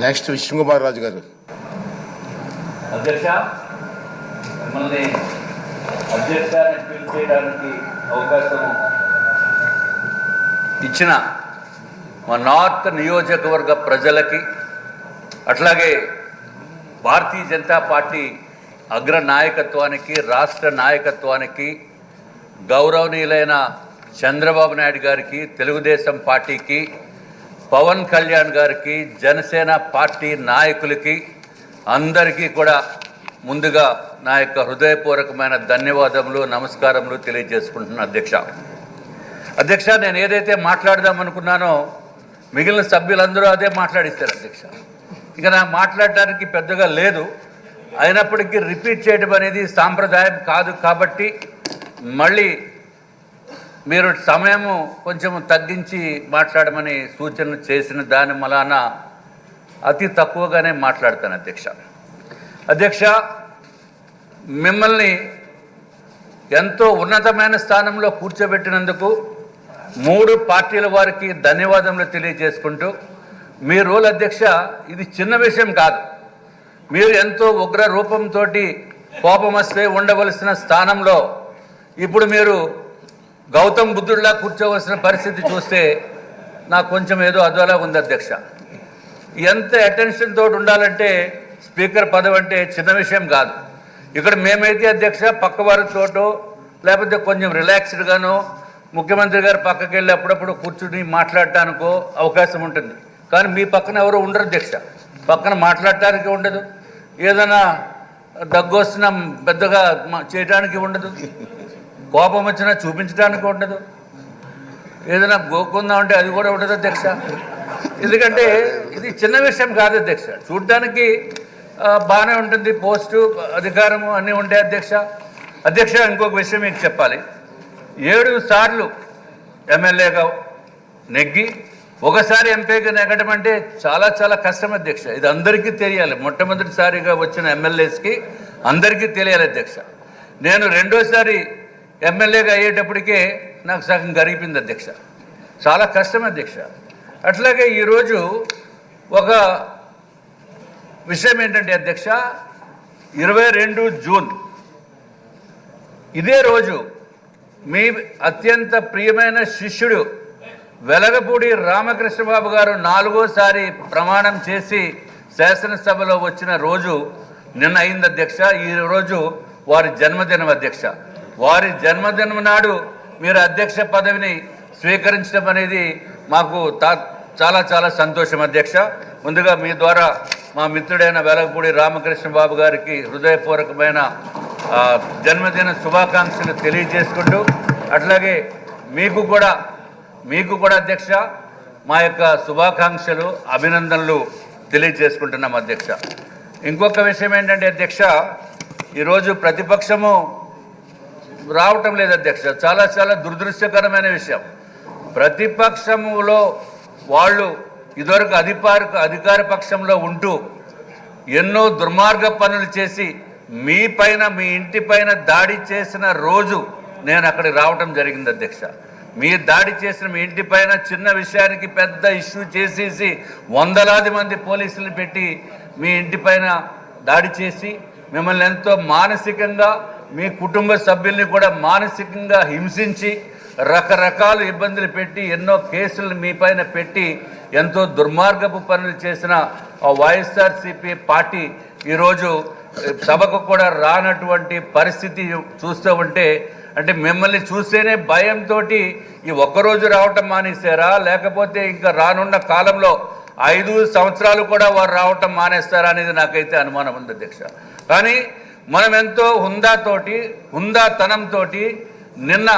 Next Vishnukumar Raju గారు. అధ్యక్ష మిమ్మల్ని అధ్యక్ష అవకాశం ఇచ్చిన మా నార్త్ నియోజకవర్గ ప్రజలకి అట్లాగే భారతీయ జనతా పార్టీ అగ్ర నాయకత్వానికి రాష్ట్ర నాయకత్వానికి గౌరవనీయులైన చంద్రబాబు నాయుడు గారికి తెలుగుదేశం పార్టీకి పవన్ కళ్యాణ్ గారికి జనసేన పార్టీ నాయకులకి అందరికీ కూడా ముందుగా నా యొక్క హృదయపూర్వకమైన ధన్యవాదములు నమస్కారములు తెలియజేసుకుంటున్నాను అధ్యక్ష. అధ్యక్ష నేను ఏదైతే మాట్లాడదాం అనుకున్నానో మిగిలిన సభ్యులందరూ అదే మాట్లాడిస్తారు అధ్యక్ష. ఇక నా మాట్లాడటానికి పెద్దగా లేదు. అయినప్పటికీ రిపీట్ చేయడం అనేది సాంప్రదాయం కాదు కాబట్టి మళ్ళీ మీరు సమయము కొంచెం తగ్గించి మాట్లాడమని సూచన చేసిన దాని మలాన అతి తక్కువగానే మాట్లాడతాను అధ్యక్ష. అధ్యక్ష మిమ్మల్ని ఎంతో ఉన్నతమైన స్థానంలో కూర్చోబెట్టినందుకు మూడు పార్టీల వారికి ధన్యవాదములు తెలియజేసుకుంటూ మీ రోల్ అధ్యక్ష ఇది చిన్న విషయం కాదు. మీరు ఎంతో ఉగ్ర రూపంతో కోపం వస్తే ఉండవలసిన స్థానంలో ఇప్పుడు మీరు గౌతమ్ బుద్ధుడిలా కూర్చోవలసిన పరిస్థితి చూస్తే నాకు కొంచెం ఏదో అదోలా ఉంది అధ్యక్ష. ఎంత అటెన్షన్ తోటి ఉండాలంటే స్పీకర్ పదవి అంటే చిన్న విషయం కాదు. ఇక్కడ మేమైతే అధ్యక్ష పక్కవారి వారితోటో లేకపోతే కొంచెం రిలాక్స్డ్గానో ముఖ్యమంత్రి గారు పక్కకి వెళ్ళి అప్పుడప్పుడు కూర్చుని మాట్లాడటానికో అవకాశం ఉంటుంది. కానీ మీ పక్కన ఎవరు ఉండరు అధ్యక్ష. పక్కన మాట్లాడటానికి ఉండదు. ఏదైనా దగ్గు వస్తున్న పెద్దగా చేయడానికి ఉండదు. కోపం వచ్చినా చూపించడానికి ఉండదు. ఏదైనా గోకుందాం అంటే అది కూడా ఉండదు అధ్యక్ష. ఎందుకంటే ఇది చిన్న విషయం కాదు అధ్యక్ష. చూడటానికి బాగానే ఉంటుంది. పోస్టు అధికారము అన్నీ ఉంటాయి అధ్యక్ష. అధ్యక్ష ఇంకొక విషయం మీకు చెప్పాలి. ఏడు సార్లు ఎమ్మెల్యేగా నెగ్గి ఒకసారి ఎంపీగా నెగ్గడం అంటే చాలా చాలా కష్టం అధ్యక్ష. ఇది అందరికీ తెలియాలి. మొట్టమొదటిసారిగా వచ్చిన ఎమ్మెల్యేస్కి అందరికీ తెలియాలి అధ్యక్ష. నేను రెండోసారి ఎమ్మెల్యేగా అయ్యేటప్పటికే నాకు సగం గరిపింది అధ్యక్ష. చాలా కష్టం అధ్యక్ష. అట్లాగే ఈరోజు ఒక విషయం ఏంటంటే అధ్యక్ష ఇరవై రెండు జూన్ ఇదే రోజు మీ అత్యంత ప్రియమైన శిష్యుడు వెలగపూడి రామకృష్ణబాబు గారు నాలుగోసారి ప్రమాణం చేసి శాసనసభలో వచ్చిన రోజు నిన్న అయింది అధ్యక్ష. ఈ రోజు వారి జన్మదినం అధ్యక్ష. వారి జన్మదినం నాడు మీరు అధ్యక్ష పదవిని స్వీకరించడం అనేది మాకు తా చాలా చాలా సంతోషం అధ్యక్ష. ముందుగా మీ ద్వారా మా మిత్రుడైన వెలగపూడి రామకృష్ణ బాబు గారికి హృదయపూర్వకమైన జన్మదిన శుభాకాంక్షలు తెలియజేసుకుంటూ అట్లాగే మీకు కూడా మీకు కూడా అధ్యక్ష మా యొక్క శుభాకాంక్షలు అభినందనలు తెలియజేసుకుంటున్నాం అధ్యక్ష. ఇంకొక విషయం ఏంటంటే అధ్యక్ష ఈరోజు ప్రతిపక్షము రావటం లేదు అధ్యక్ష. చాలా చాలా దురదృష్టకరమైన విషయం. ప్రతిపక్షములో వాళ్ళు ఇదివరకు అధికార అధికార పక్షంలో ఉంటూ ఎన్నో దుర్మార్గ పనులు చేసి మీ పైన మీ ఇంటి పైన దాడి చేసిన రోజు నేను అక్కడికి రావటం జరిగింది అధ్యక్ష. మీ దాడి చేసిన మీ ఇంటి పైన చిన్న విషయానికి పెద్ద ఇష్యూ చేసేసి వందలాది మంది పోలీసులు పెట్టి మీ ఇంటి పైన దాడి చేసి మిమ్మల్ని ఎంతో మానసికంగా మీ కుటుంబ సభ్యుల్ని కూడా మానసికంగా హింసించి రకరకాల ఇబ్బందులు పెట్టి ఎన్నో కేసులు మీ పైన పెట్టి ఎంతో దుర్మార్గపు పనులు చేసిన వైఎస్ఆర్సిపి వైఎస్ఆర్సీపీ పార్టీ ఈరోజు సభకు కూడా రానటువంటి పరిస్థితి చూస్తూ ఉంటే అంటే మిమ్మల్ని చూస్తేనే భయంతో ఈ ఒక్కరోజు రావటం మానేశారా? లేకపోతే ఇంకా రానున్న కాలంలో ఐదు సంవత్సరాలు కూడా వారు రావటం మానేస్తారా అనేది నాకైతే అనుమానం ఉంది అధ్యక్ష. కానీ మనం ఎంతో హుందాతోటి హుందాతనంతో నిన్న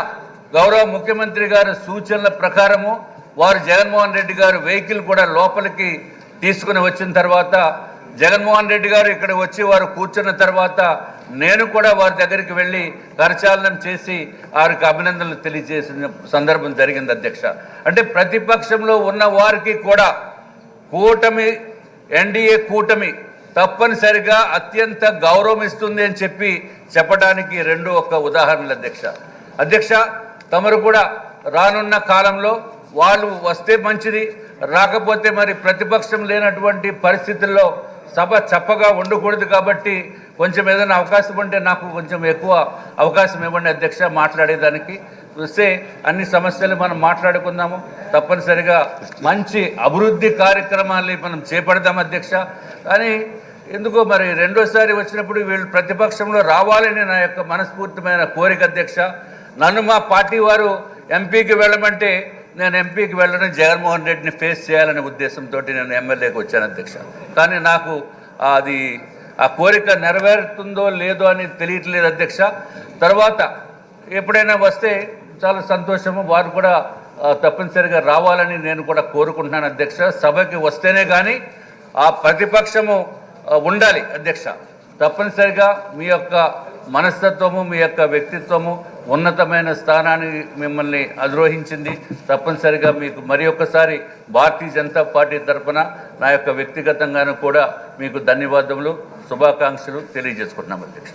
గౌరవ ముఖ్యమంత్రి గారి సూచనల ప్రకారము వారు జగన్మోహన్ రెడ్డి గారు వెహికల్ కూడా లోపలికి తీసుకుని వచ్చిన తర్వాత జగన్మోహన్ రెడ్డి గారు ఇక్కడ వచ్చి వారు కూర్చున్న తర్వాత నేను కూడా వారి దగ్గరికి వెళ్ళి కరచాలనం చేసి వారికి అభినందనలు తెలియజేసిన సందర్భం జరిగింది అధ్యక్ష. అంటే ప్రతిపక్షంలో ఉన్న వారికి కూడా కూటమి ఎన్డీఏ కూటమి తప్పనిసరిగా అత్యంత గౌరవం ఇస్తుంది అని చెప్పి చెప్పడానికి రెండు ఒక ఉదాహరణలు అధ్యక్ష. అధ్యక్ష తమరు కూడా రానున్న కాలంలో వాళ్ళు వస్తే మంచిది రాకపోతే మరి ప్రతిపక్షం లేనటువంటి పరిస్థితుల్లో సభ చప్పగా ఉండకూడదు కాబట్టి కొంచెం ఏదైనా అవకాశం ఉంటే నాకు కొంచెం ఎక్కువ అవకాశం ఇవ్వండి అధ్యక్ష మాట్లాడేదానికి. వస్తే అన్ని సమస్యలు మనం మాట్లాడుకుందాము. తప్పనిసరిగా మంచి అభివృద్ధి కార్యక్రమాల్ని మనం చేపడదాం అధ్యక్ష. కానీ ఎందుకో మరి రెండోసారి వచ్చినప్పుడు వీళ్ళు ప్రతిపక్షంలో రావాలని నా యొక్క మనస్ఫూర్తిమైన కోరిక అధ్యక్ష. నన్ను మా పార్టీ వారు ఎంపీకి వెళ్ళమంటే నేను ఎంపీకి వెళ్ళడం జగన్మోహన్ రెడ్డిని ఫేస్ చేయాలనే ఉద్దేశంతో నేను ఎమ్మెల్యేకి వచ్చాను అధ్యక్ష. కానీ నాకు అది ఆ కోరిక నెరవేరుతుందో లేదో అని తెలియట్లేదు అధ్యక్ష. తర్వాత ఎప్పుడైనా వస్తే చాలా సంతోషము. వారు కూడా తప్పనిసరిగా రావాలని నేను కూడా కోరుకుంటున్నాను అధ్యక్ష. సభకి వస్తేనే కానీ ఆ ప్రతిపక్షము ఉండాలి అధ్యక్ష. తప్పనిసరిగా మీ యొక్క మనస్తత్వము మీ యొక్క వ్యక్తిత్వము ఉన్నతమైన స్థానాన్ని మిమ్మల్ని అధిరోహించింది. తప్పనిసరిగా మీకు మరి ఒక్కసారి భారతీయ జనతా పార్టీ తరఫున నా యొక్క వ్యక్తిగతంగాను కూడా మీకు ధన్యవాదములు శుభాకాంక్షలు తెలియజేసుకుంటున్నాం అధ్యక్ష.